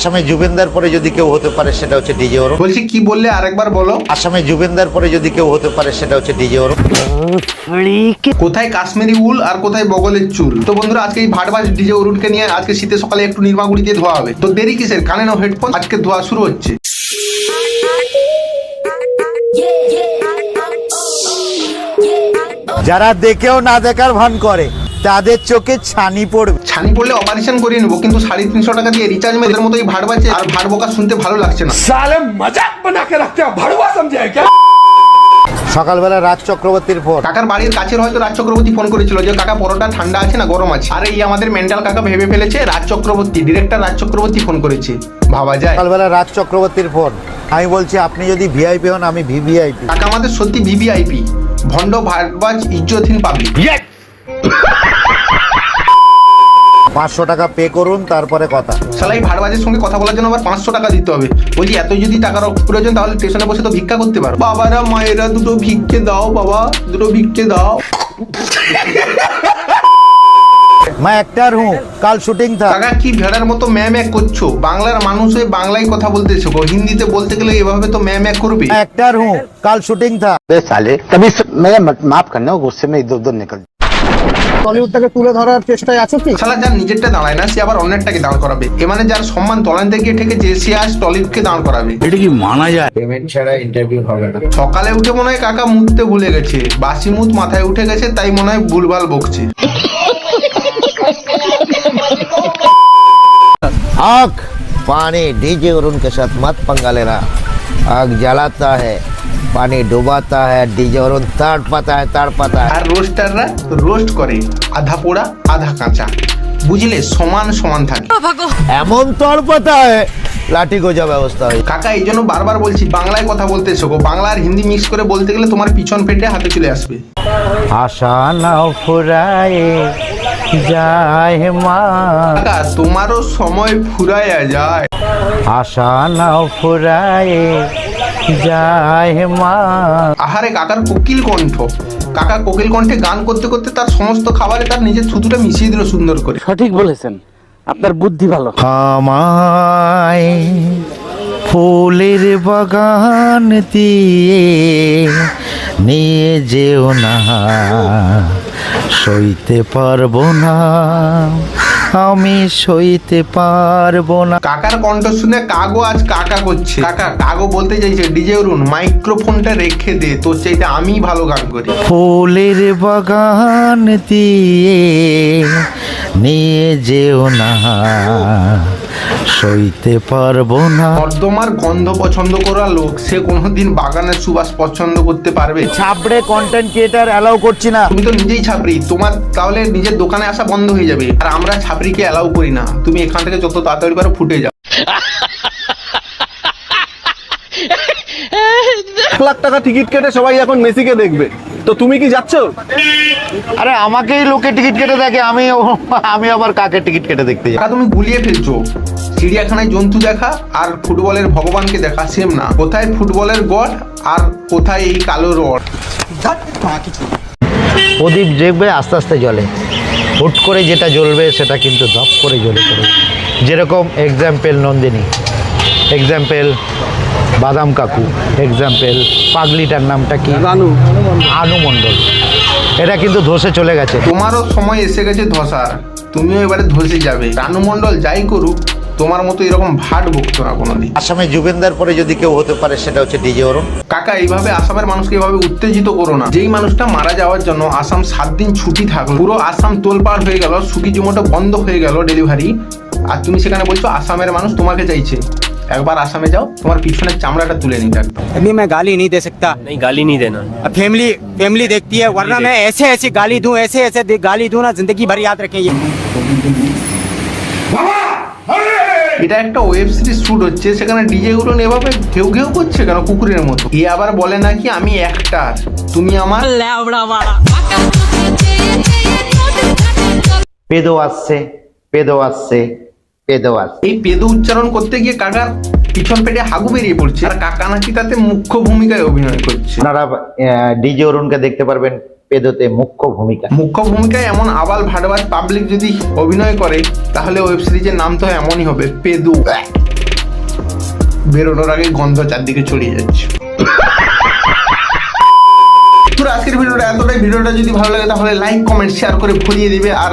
আসামে জুবেনদার পরে যদি কেউ হতে পারে সেটা হচ্ছে ডিজে ওরম বলছি কি বললে আরেকবার বলো আসামে জুবেনদার পরে যদি কেউ হতে পারে সেটা হচ্ছে ডিজে ওরম কোথায় কাশ্মীরি উল আর কোথায় বগলের চুল তো বন্ধুরা আজকে এই ভাটবাজ ডিজে অরুণকে নিয়ে আজকে শীতের সকালে একটু নির্মাগুড়ি দিয়ে ধোয়া হবে তো দেরি কিসের কানে নাও হেডফোন আজকে ধোয়া শুরু হচ্ছে যারা দেখেও না দেখার ভান করে তাদের চোখে ছানি পড়বে। ছানি পড়লে অপারেশন করিয়ে নেব কিন্তু সাড়ে তিনশো টাকা দিয়ে রিচার্জ মেয়েদের মতো ভাড় বাজে আর ভাড় বোকা শুনতে ভালো লাগছে না। সালে মজাক বানাকে রাখতে সমঝে সকালবেলা রাজ চক্রবর্তীর ফোন কাকার বাড়ির কাছের হয়তো রাজ চক্রবর্তী ফোন করেছিল যে কাকা পরোটা ঠান্ডা আছে না গরম আছে? আরে এই আমাদের মেন্টাল কাকা ভেবে ফেলেছে রাজ চক্রবর্তী ডিরেক্টর রাজ চক্রবর্তী ফোন করেছে। ভাবা যায়। সকালবেলা রাজ চক্রবর্তীর ফোন আমি বলছি আপনি যদি ভিআইপি হন আমি ভিভিআইপি কাকা আমাদের সত্যি ভিভিআইপি ভণ্ড ভারবাজ ইজ্জতহীন পাবলিক পাঁচশো টাকা পে করুন তারপরে কথা সালাই ভাড়বাজের সঙ্গে কথা বলার জন্য আবার পাঁচশো টাকা দিতে হবে বলছি এত যদি টাকার প্রয়োজন তাহলে স্টেশনে বসে তো ভিক্ষা করতে পারো বাবারা মায়েরা দুটো ভিক্ষে দাও বাবা দুটো ভিক্ষে দাও मैं एक्टर हूँ कल शूटिंग था কাকা কি ভেড়ার মতো ম্যা ম্যাক করছো বাংলার মানুষ হয়ে বাংলায় কথা বলতে শেখো হিন্দিতে বলতে গেলে এভাবে তো ম্যা ম্যাক করবে मैं एक्टर हूँ कल शूटिंग था बे साले तभी स- मैं मत- माफ करना गुस्से में इधर उधर निकल টলিউডটাকে তুলে ধরার চেষ্টায় আছো কি শালা যার নিজেরটা দাঁড়ায় না সে আবার অন্যেরটাকে দাঁড় করাবে এ মানে যার সম্মান তলানিতে গিয়ে ঠেকেছে সে আজ টলিউডকে দাঁড় করাবে সকালে উঠে মনে হয় কাকা মুততে ভুলে গেছে বাসি মুত মাথায় উঠে গেছে তাই মনে হয় ভুলভাল বকছে आग पानी डीजे और उनके साथ मत पंगा लेना आग जलाता है পানি ডোবাতা হ্যাঁ ডিজে ওর তাড় পাতা হ্যাঁ তাড় পাতা আর রোস্টাররা রোস্ট করে আধা পোড়া আধা কাঁচা। বুঝলে সমান সমান থাকে। এমন তাড় পাতা লাঠি গোজা ব্যবস্থা হয় কাকা এই জন্য বারবার বলছি বাংলায় কথা বলতে শেখো। বাংলা আর হিন্দি মিক্স করে বলতে গেলে তোমার পিছন পেটে হাতে চলে আসবে। আশা নাও ফুরায়ে যায় মা। কাকা তোমারও সময় ফুরায়া যায়। আশা নাও ফুরায়ে যায় মা। আহারে কাকার কোকিল কণ্ঠ। কাকা কোকিল কণ্ঠে গান করতে করতে তার সমস্ত খাবারে তার নিজের থুতুটা মিশিয়ে দিল সুন্দর করে। সঠিক বলেছেন। আপনার বুদ্ধি ভালো। আমায় ফুলের বাগান দিয়ে নিয়ে যেও না সইতে পারব না। আমি সইতে পারব না। কাকার কণ্ঠ শুনে কাগো আজ কাকা করছে। কাকা কাগো বলতে চাইছে ডিজে অরুণ মাইক্রোফোনটা রেখে দে তোর চাইতে আমি ভালো গান করি। ফুলের বাগান দিয়ে নিয়ে যেও না। সইতে পারব না। নর্দমার গন্ধ পছন্দ করা লোক সে কোনোদিন বাগানের সুবাস পছন্দ করতে পারবে। ছাপড়ে কন্টেন্ট ক্রিয়েটার অ্যালাউ করছি না। তুমি তো নিজেই ছাপড়ি তোমার তাহলে নিজের দোকানে আসা বন্ধ হয়ে যাবে। আর আমরা ছাপরিকে অ্যালাউ করি না। তুমি এখান থেকে যত তাড়াতাড়ি পারো ফুটে যাও। এক লাখ টাকা টিকিট কেটে সবাই এখন মেসিকে দেখবে। তো তুমি কি যাচ্ছ? আরে আমাকেই লোকে টিকিট কেটে দেখে আমি আমি আবার কাকে টিকিট কেটে দেখতে যাই? তুমি গুলিয়ে ফেলছো। চিড়িয়াখানায় জন্তু দেখা আর ফুটবলের ভগবানকে দেখা সেম না। কোথায় ফুটবলের গড আর কোথায় এই কালো রড? প্রদীপ দেখবে আস্তে আস্তে জ্বলে। হুট করে যেটা জ্বলবে সেটা কিন্তু ধপ করে জ্বলে পড়বে যেরকম এক্সাম্পল নন্দিনী। এক্সাম্পল বাদাম কাকু এক্সাম্পল পাগলিটার নামটা কি? রানু। আনু মণ্ডল। এটা কিন্তু ধসে চলে গেছে। তোমারও সময় এসে গেছে ধসার। তুমিও এবারে ধসে যাবে। রানু মণ্ডল যাই করুক তোমার মতো এরকম ভাট বকতো না কোনোদিন। আসামে জুবেনদার পরে যদি কেউ হতে পারে সেটা হচ্ছে ডিজে ওরম কাকা এইভাবে আসামের মানুষকে এভাবে উত্তেজিত করো না। যেই মানুষটা মারা যাওয়ার জন্য আসাম সাত দিন ছুটি থাকল পুরো আসাম তোলপাড় হয়ে গেল সুকি জুমোটো বন্ধ হয়ে গেল ডেলিভারি। আর তুমি সেখানে বলছো আসামের মানুষ তোমাকে চাইছে। একবার আসামে যাও তোমার পিছনের চামড়াটা তুলে নিতে একদম अभी मैं गाली नहीं दे सकता नहीं गाली नहीं देना अब फैमिली फैमिली देखती है वरना मैं ऐसे ऐसे गाली दूं ऐसे ऐसे दे- गाली दूं ना जिंदगी भर याद रखें ये এটা একটা ওয়েব সিরিজ শুট হচ্ছে সেখানে ডিজে গুলো এভাবে ঘেউ ঘেউ করছে কেন কুকুরের মতো এ আবার বলে নাকি আমি একটার তুমি আমার পেদো আসছে পেদো আসছে পেদো আসছে এই পেদ উচ্চারণ করতে গিয়ে কাকার পিছন পেটে হাগু বেরিয়ে পড়ছে। আর কাকা নাকি তাতে মুখ্য ভূমিকায় অভিনয় করছে। আপনারা ডিজে অরুণকে দেখতে পারবেন পেদোতে মুখ্য ভূমিকা। মুখ্য ভূমিকায় এমন আবাল ভাটবাজ পাবলিক যদি অভিনয় করে তাহলে ওয়েব সিরিজের নাম তো এমনই হবে পেদু। বেরোনোর আগে গন্ধ চারদিকে ছড়িয়ে যাচ্ছে। আজকের ভিডিওটা এতটাই। ভিডিওটা যদি ভালো লাগে, তাহলে লাইক কমেন্ট শেয়ার করে ভরিয়ে দিবে। আর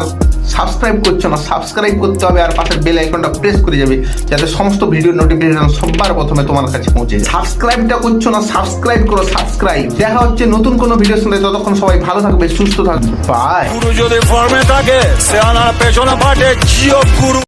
সাবস্ক্রাইব করছ না সাবস্ক্রাইব করতে হবে আর পাশের বেল আইকনটা প্রেস করে যাবে, যাতে সমস্ত ভিডিও নোটিফিকেশন সবার প্রথমে তোমার কাছে পৌঁছে যায়। সাবস্ক্রাইবটা করছ না সাবস্ক্রাইব করো সাবস্ক্রাইব দেখা হচ্ছে নতুন কোনো ভিডিওর সঙ্গে। ততক্ষণ সবাই ভালো থাকবে, সুস্থ থাকবে। বাই যদি ফর্মে থাকে, সে আনার পেছনে ফাটে, জিও গুরু।